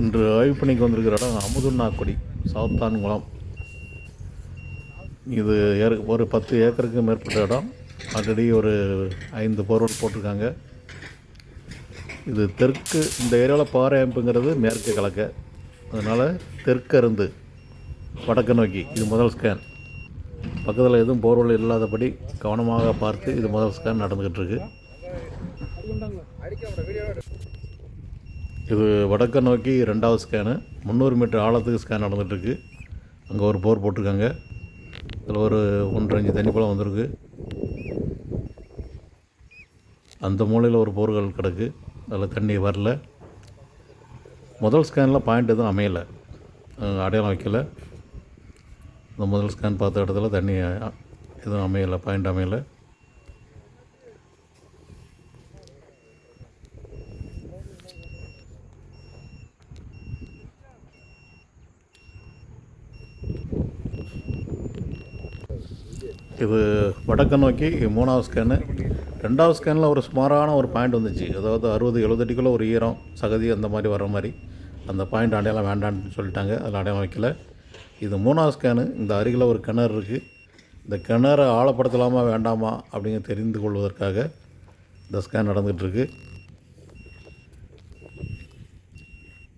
இன்று ஆய்வு பணிக்கு வந்திருக்கிற இடம் அமுதுண்ணாக்குடி சாத்தான்குளம் இது ஏற ஒரு பத்து ஏக்கருக்கு மேற்பட்ட இடம். ஆல்ரெடி ஒரு ஐந்து போர்வெல் போட்டிருக்காங்க. இது தெற்கு இந்த ஏரியாவில் பாறை அமைப்புங்கிறது மேற்கு கலக்க அதனால் தெற்கருந்து வடக்கு நோக்கி இது முதல் ஸ்கேன் பக்கத்தில் எதுவும் போர்வெல் இல்லாதபடி கவனமாக பார்த்து இது முதல் ஸ்கேன் நடந்துக்கிட்டு இருக்கு. இது வடக்க நோக்கி ரெண்டாவது ஸ்கேனு முந்நூறு மீட்டர் ஆழத்துக்கு ஸ்கேன் நடந்துகிட்ருக்கு அங்கே ஒரு போர் போட்டிருக்காங்க. அதில் ஒரு ஒன்றரை அஞ்சு தண்ணி பழம் வந்திருக்கு. அந்த மூலையில் ஒரு போர்கள் கிடக்கு. அதில் தண்ணி வரல. முதல் ஸ்கேனில் பாயிண்ட் எதுவும் அமையலை. அடையாளம் வைக்கல. இந்த முதல் ஸ்கேன் பார்த்த இடத்துல தண்ணி எதுவும் அமையலை பாயிண்ட் அமையலை. இது வடக்கு நோக்கி மூணாவது ஸ்கேனு ரெண்டாவது ஸ்கேனில் ஒரு சுமாரான ஒரு பாயிண்ட் வந்துச்சு. அதாவது அறுபது எழுபது அடிக்குள்ளே ஒரு ஈரம் சகதி அந்த மாதிரி வர மாதிரி. அந்த பாயிண்ட் அடையாளம் வேண்டான்னு சொல்லிட்டாங்க. அதில் அடையாளம் வைக்கல. இது மூணாவது ஸ்கேனு இந்த அருகில் ஒரு கிணறு இருக்குது இந்த கிணறு ஆழப்படுத்தலாமா வேண்டாமா அப்படிங்க தெரிந்து கொள்வதற்காக இந்த ஸ்கேன் நடந்துகிட்ருக்கு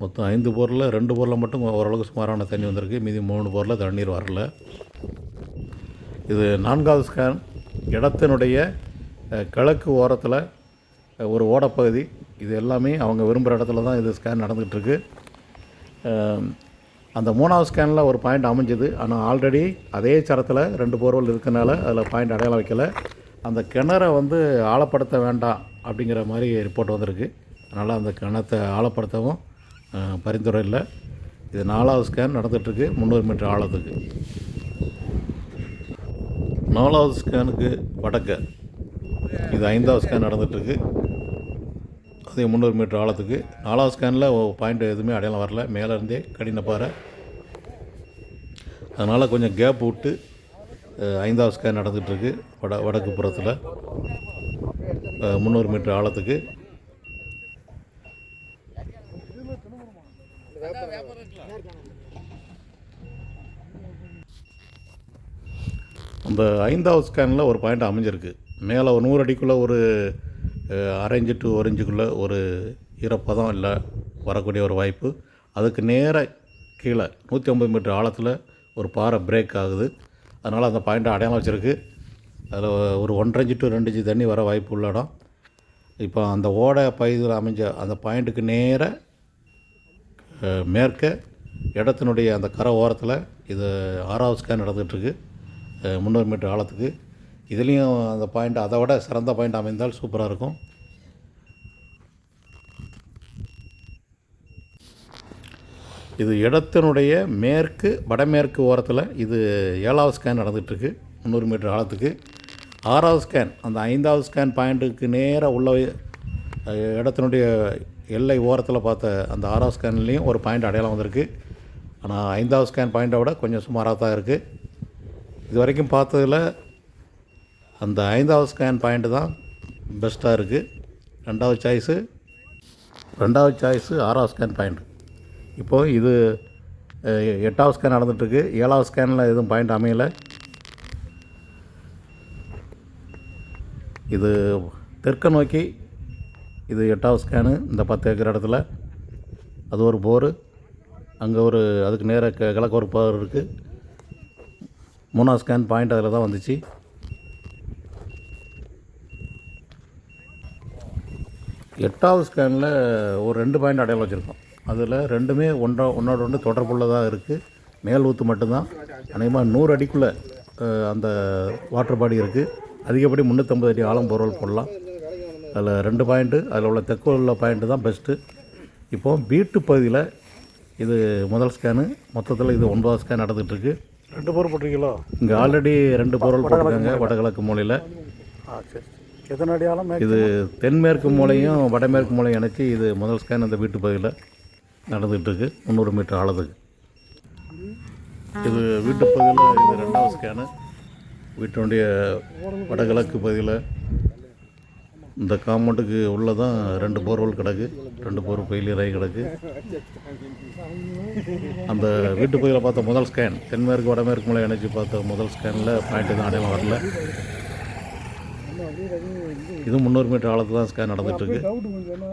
மொத்தம் ஐந்து போரில் ரெண்டு போரில் மட்டும் ஓரளவுக்கு சுமாரான தண்ணி வந்திருக்கு. மீதி மூணு போரில் தண்ணீர் வரல. இது நான்காவது ஸ்கேன் இடத்தினுடைய கிழக்கு ஓரத்தில் ஒரு ஓடப்பகுதி. இது எல்லாமே அவங்க விரும்புகிற இடத்துல தான் இது ஸ்கேன் நடந்துகிட்ருக்கு. அந்த மூணாவது ஸ்கேனில் ஒரு பாயிண்ட் அமைஞ்சது. ஆனால் ஆல்ரெடி அதே சரத்தில் ரெண்டு போர்வல் இருக்கனால அதில் பாயிண்ட் அடையாளம் வைக்கலை. அந்த கிணறை வந்து ஆழப்படுத்த வேண்டாம் அப்படிங்கிற மாதிரி ரிப்போர்ட் வந்திருக்கு. அதனால் அந்த கிணத்தை ஆழப்படுத்தவும் பரிந்துரை இல்லை. இது நாலாவது ஸ்கேன் நடந்துகிட்ருக்கு. முந்நூறு மீட்டர் ஆழத்துக்கு. நாலாவது ஸ்கேனுக்கு வடக்க. இது ஐந்தாவது ஸ்கேன் நடந்துகிட்ருக்கு அதே முந்நூறு மீட்டர் ஆழத்துக்கு. நாலாவது ஸ்கேனில் பாயிண்ட் எதுவுமே அடையாளம் வரல. மேலே இருந்தே கடினப்பாறை அதனால் கொஞ்சம் கேப் விட்டு ஐந்தாவது ஸ்கேன் நடந்துகிட்ருக்கு வட வடக்கு புறத்தில். முந்நூறு மீட்டர் ஆழத்துக்கு. அந்த ஐந்தாவது ஸ்கேனில் ஒரு பாயிண்ட் அமைஞ்சிருக்கு. மேலே ஒரு நூறு அடிக்குள்ளே ஒரு அரைஞ்சு டு ஒரஞ்சுக்குள்ளே ஒரு ஈரப்பதம் இல்லை வரக்கூடிய ஒரு வாய்ப்பு. அதுக்கு நேராக கீழே நூற்றி ஐம்பது மீட்டர் ஆழத்தில் ஒரு பாறை பிரேக் ஆகுது. அதனால் அந்த பாயிண்ட்டை அடையாளம் வச்சுருக்கு. அதில் ஒரு ஒன்றரை டு ரெண்டு இன்ச்சு தண்ணி வர வாய்ப்பு உள்ள இடம். இப்போ அந்த ஓடை பகுதியில் அமைஞ்ச அந்த பாயிண்ட்டுக்கு நேராக மேற்க இடத்தினுடைய அந்த கரை ஓரத்தில் இது ஆறாவது ஸ்கேன் நடந்துகிட்ருக்கு முந்நூறு மீட்டர் ஆழத்துக்கு. இதுலேயும் அந்த பாயிண்ட் அதை விட சிறந்த பாயிண்ட் அமைந்தால் சூப்பராக இருக்கும். இது இடத்தினுடைய மேற்கு வடமேற்கு ஓரத்தில் இது ஏழாவது ஸ்கேன் நடந்துகிட்ருக்கு முந்நூறு மீட்டர் ஆழத்துக்கு. ஆறாவது ஸ்கேன் அந்த ஐந்தாவது ஸ்கேன் பாயிண்ட்டுக்கு நேராக உள்ள இடத்தினுடைய எல்லை ஓரத்தில் பார்த்த அந்த ஆறாவது ஸ்கேன்லேயும் ஒரு பாயிண்ட் அடையாளம் வந்திருக்கு. ஆனால் ஐந்தாவது ஸ்கேன் பாயிண்ட்டை விட கொஞ்சம் சுமாராக தான் இருக்குது இது வரைக்கும் பார்த்ததில் அந்த ஐந்தாவது ஸ்கேன் பாயிண்ட்டு தான் பெஸ்ட்டாக இருக்குது ரெண்டாவது சாய்ஸு ரெண்டாவது சாய்ஸு ஆறாவது ஸ்கேன் பாயிண்ட். இப்போது இது எட்டாவது ஸ்கேன் நடந்துகிட்ருக்கு ஏழாவது ஸ்கேனில் எதுவும் பாயிண்ட் அமையலை. இது தெற்க நோக்கி இது எட்டாவது ஸ்கேனு இந்த பத்து ஏக்கர் இடத்துல. அது ஒரு போரு. அங்கே ஒரு அதுக்கு நேராக க கிழக்கு ஒரு போர் இருக்குது மூணாவது ஸ்கேன் பாயிண்ட் அதில் தான் வந்துச்சு. எட்டாவது ஸ்கேனில் ஒரு ரெண்டு பாயிண்ட் அடையாளம் வச்சுருக்கோம். அதில் ரெண்டுமே ஒன்றா ஒன்றோட ஒன்று தொடர்புள்ளதாக இருக்குது மேல் ஊத்து மட்டும்தான். அநேகமாக நூறு அடிக்குள்ளே அந்த வாட்டர் பாடி இருக்குது அதிகப்படி முந்நூற்றம்பது அடி ஆழம் பொருள் போடலாம். அதில் ரெண்டு பாயிண்ட்டு அதில் உள்ள தெற்கு உள்ள பாயிண்ட்டு தான் பெஸ்ட்டு இப்போது வீட்டு பகுதியில் இது முதல் ஸ்கேனு மொத்தத்தில் இது ஒன்பதாவது ஸ்கேன் நடந்துகிட்ருக்கு ரெண்டு போர் போட்டிருக்கீங்களோ? இங்கே ஆல்ரெடி ரெண்டு பொருள் போட்டிருக்காங்க வடகிழக்கு மூலையில். ஆ சரி எத்தனை இது தென்மேற்கு மூலையும் வடமேற்கு மூலையும் இணைச்சி இது முதல் ஸ்கேன் இந்த வீட்டு பகுதியில் நடந்துகிட்டு இருக்கு முந்நூறு மீட்டர் ஆழத்துக்கு. இது வீட்டு பகுதியில் இது ரெண்டாவது ஸ்கேனு வீட்டினுடைய வடகிழக்கு பகுதியில் இந்த காம்பவுண்டுக்கு உள்ளே தான் ரெண்டு போர்வெல் கிடக்கு ரெண்டு போர் ஃபெயிலியர் ஆகி கிடக்கு அந்த வீட்டு பகுதியில் பார்த்த முதல் ஸ்கேன் தென்மேற்கு வடமேற்கு மலை இணைச்சி பார்த்த முதல் ஸ்கேனில் பாயிண்ட் தான் அடையாளம் வரல இது முந்நூறு மீட்டர் ஆழத்தில் தான் ஸ்கேன் நடந்துகிட்ருக்கு டவுட் கொஞ்சம் ஏன்னா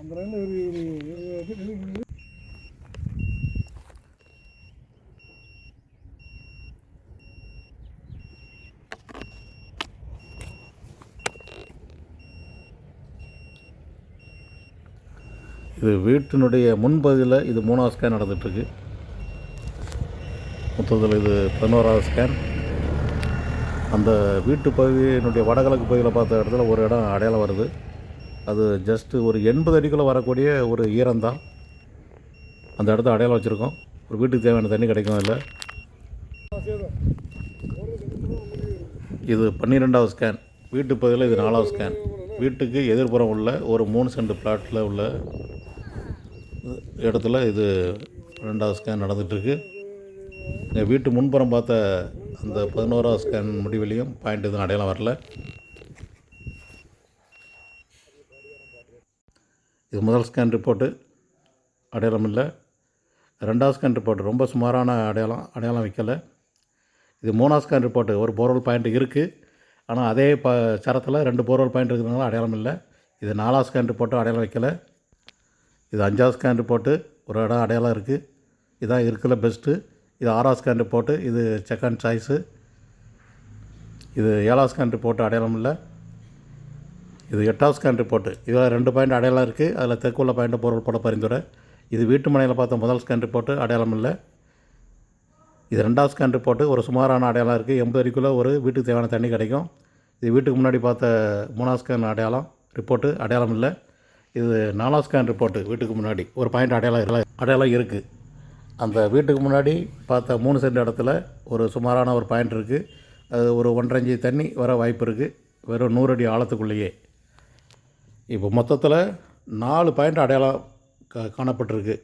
அந்த லைனில் இது வீட்டினுடைய முன்பகுதியில் இது மூணாவது ஸ்கேன் நடந்துகிட்ருக்கு மொத்தத்தில் இது பதினோராவது ஸ்கேன் அந்த வீட்டு பகுதியினுடைய வடகிழக்கு பகுதியில் பார்த்த இடத்துல ஒரு இடம் அடையாளம் வருது. அது ஜஸ்ட்டு ஒரு எண்பது அடிக்குள்ளே வரக்கூடிய ஒரு ஈரம்தான் அந்த இடத்த அடையாளம் வச்சுருக்கோம். ஒரு வீட்டுக்கு தேவையான தண்ணி கிடைக்கும் இல்லை இது பன்னிரெண்டாவது ஸ்கேன் வீட்டு பகுதியில் இது நாலாவது ஸ்கேன் வீட்டுக்கு எதிர்ப்புறம் உள்ள ஒரு மூணு சென்ட் பிளாட்டில் உள்ள இடத்துல இது ரெண்டாவது ஸ்கேன் நடந்துகிட்ருக்கு. எங்கள் வீட்டு முன்புறம் பார்த்த அந்த பதினோராவது ஸ்கேன் முடிவிலையும் பாயிண்ட் எதுவும் அடையாளம் வரல. இது முதல் ஸ்கேன் ரிப்போர்ட்டு அடையாளம் இல்லை. ரெண்டாவது ஸ்கேன் ரிப்போர்ட் ரொம்ப சுமாரான அடையாளம் அடையாளம் வைக்கலை. இது மூணாவது ஸ்கேன் ரிப்போர்ட்டு ஒரு போர்வல் பாயிண்ட் இருக்குது ஆனால் அதே ப சரத்தில் ரெண்டு போர்வல் பாயிண்ட் இருக்கிறதுனால அடையாளம் இல்லை. இது நாலாவது ஸ்கேன் ரிப்போர்ட்டும் அடையாளம் வைக்கலை. இது அஞ்சாவது ஸ்கேன் ரிப்போர்ட்டு ஒரு இடம் அடையாளம் இருக்குது. இதான் இருக்கிற பெஸ்ட்டு. இது ஆறாவது ஸ்கேன் ரிப்போர்ட்டு இது செகண்ட் சாய்ஸு இது ஏழாவது ஸ்கேன் ரிப்போர்ட்டு அடையாளம் இல்லை. இது எட்டாவது ஸ்கேன் ரிப்போர்ட்டு இதில் ரெண்டு பாயிண்ட் அடையாளம் இருக்குது. அதில் தெற்குள்ள பாயிண்ட்டை பொருள் போட பரிந்துரை. இது வீட்டு மனையில் பார்த்த முதல் ஸ்கேன் ரிப்போர்ட்டு அடையாளம் இல்லை. இது ரெண்டாவது ஸ்கேன் ரிப்போர்ட்டு ஒரு சுமாரான அடையாளம் இருக்குது. எண்பது வரைக்குள்ளே ஒரு வீட்டுக்கு தேவையான தண்ணி கிடைக்கும். இது வீட்டுக்கு முன்னாடி பார்த்த மூணாவது ஸ்கேன் அடையாளம். ரிப்போர்ட்டு அடையாளம் இல்லை. இது நாலா ஸ்கேன் ரிப்போர்ட்டு வீட்டுக்கு முன்னாடி. ஒரு பாயிண்ட் அடையாளம் அடையாளம் இருக்குது அந்த வீட்டுக்கு முன்னாடி பார்த்த மூணு சென்ட் இடத்துல ஒரு சுமாரான ஒரு பாயிண்ட் இருக்குது அது ஒரு ஒன்றரை தண்ணி வர வாய்ப்பு இருக்குது வெறும் நூறு அடி ஆழத்துக்குள்ளேயே. இப்போ மொத்தத்தில் நாலு பாயிண்ட் அடையாளம் கா காணப்பட்டிருக்கு.